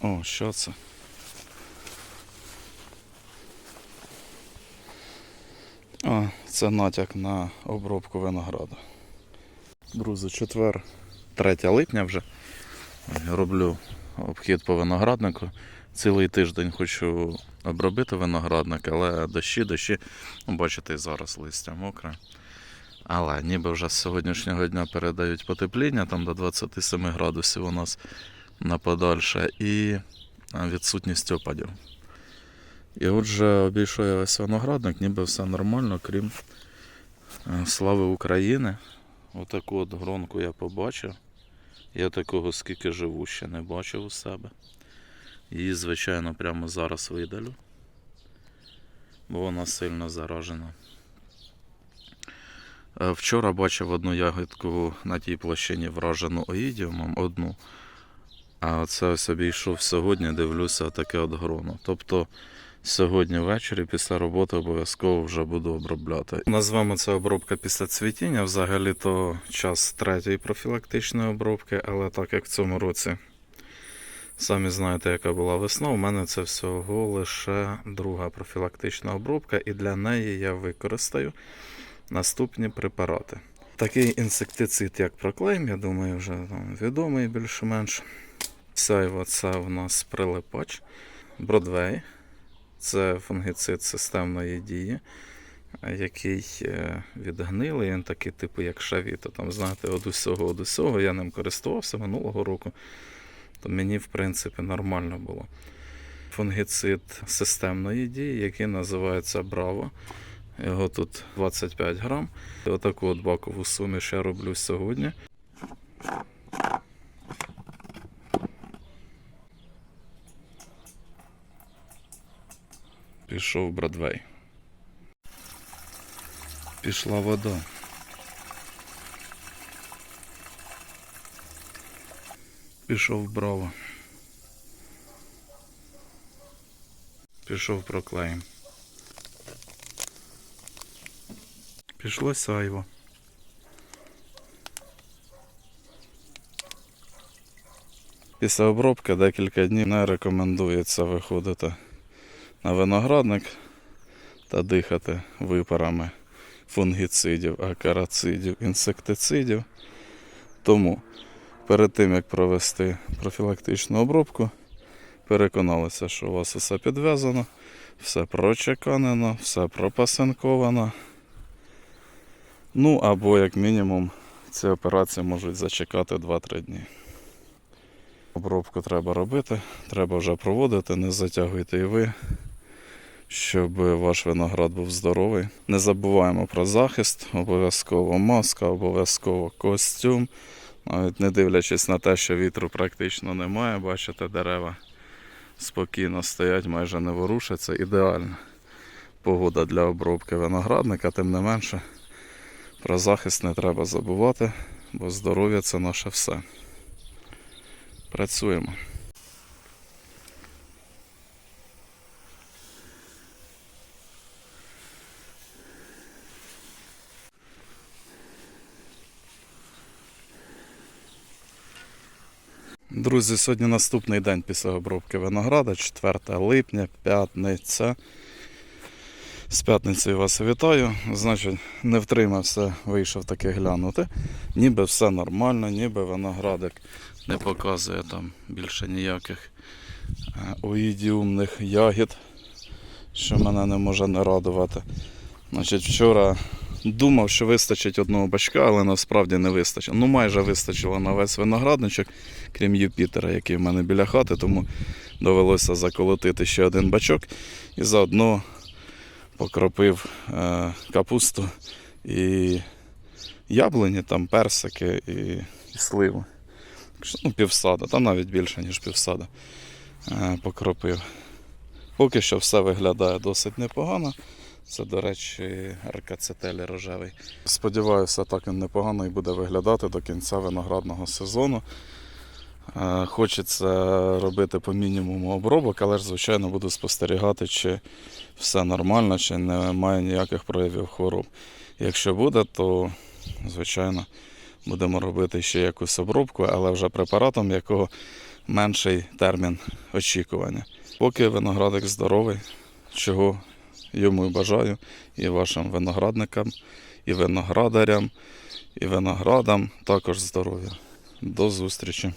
О, що це? А, це натяк на обробку винограду. Друзі, четвер, 3 липня вже. Роблю обхід по винограднику. Цілий тиждень хочу обробити виноградник, але дощі, дощі. Ну, бачите, зараз листя мокре. Але ніби вже з сьогоднішнього дня передають потепління, там до 27 градусів у нас на подальше, і відсутність опадів. І отже, обійшов весь виноградник, ніби все нормально, крім е, слави України. Отаку от гронку я побачив. Я такого скільки живу, ще не бачив у себе. Її, звичайно, прямо зараз видалю, бо вона сильно заражена. Е, Вчора бачив одну ягідку на тій площині вражену оїдіумом, одну. А оце ось обійшов сьогодні, дивлюся, таке от гроно. Тобто сьогодні ввечері після роботи обов'язково вже буду обробляти. Назвемо це обробка після цвітіння. Взагалі то час третьої профілактичної обробки, але так як в цьому році самі знаєте, яка була весна, у мене це всього лише друга профілактична обробка, і для неї я використаю наступні препарати. Такий інсектицид, як проклейм, я думаю, вже там, відомий більш-менш. Сяйво це в нас прилипач. Бродвей. Це фунгицид системної дії, який е, відгнилий, він такий, типу, як шавіто. Там, знаєте, од усього, од усього. Я ним користувався минулого року, то мені, в принципі, нормально було. Фунгицид системної дії, який називається Браво. Його тут 25 грам. Отаку от бакову суміш я роблю сьогодні. Пішов Бродвей. Пішла вода. Пішов Браво. Пішов проклеєм. Пішло сайво. Після обробки декілька днів не рекомендується виходити на виноградник та дихати випарами фунгіцидів, акарацидів, інсектицидів. Тому перед тим як провести профілактичну обробку, переконалися, що у вас все підв'язано, все прочеканено, все пропасинковано. Ну або як мінімум ці операції можуть зачекати 2-3 дні. Обробку треба робити, треба вже проводити, не затягуйте і ви, щоб ваш виноград був здоровий. Не забуваємо про захист, обов'язково маска, обов'язково костюм. Навіть не дивлячись на те, що вітру практично немає, бачите, дерева спокійно стоять, майже не ворушаться. Ідеальна погода для обробки виноградника, тим не менше. Про захист не треба забувати, бо здоров'я це наше все. Працюємо. Друзі, сьогодні наступний день після обробки винограда, 4 липня, п'ятниця. З п'ятницею вас вітаю. Значить, не втримався, вийшов таки глянути. Ніби все нормально, ніби виноградик не показує там більше ніяких е, оїдіумних ягід, що мене не може не радувати. Значить, вчора думав, що вистачить одного бачка, але насправді не вистачило. Ну, майже вистачило на весь виноградничок, крім Юпітера, який в мене біля хати, тому довелося заколотити ще один бачок і заодно покропив е, капусту і яблуні, там персики і, і сливу. Ну, півсада, та навіть більше, ніж півсада е, покропив. Поки що все виглядає досить непогано. Це, до речі, ркацетелі рожевий. Сподіваюся, так він непогано і буде виглядати до кінця виноградного сезону. Е, Хочеться робити по мінімуму обробок, але ж, звичайно, буду спостерігати, чи все нормально, чи немає ніяких проявів хвороб. Якщо буде, то, звичайно, будемо робити ще якусь обробку, але вже препаратом, якого менший термін очікування. Поки виноградик здоровий, чого йому і бажаю, і вашим виноградникам, і виноградарям, і виноградам також здоров'я. До зустрічі!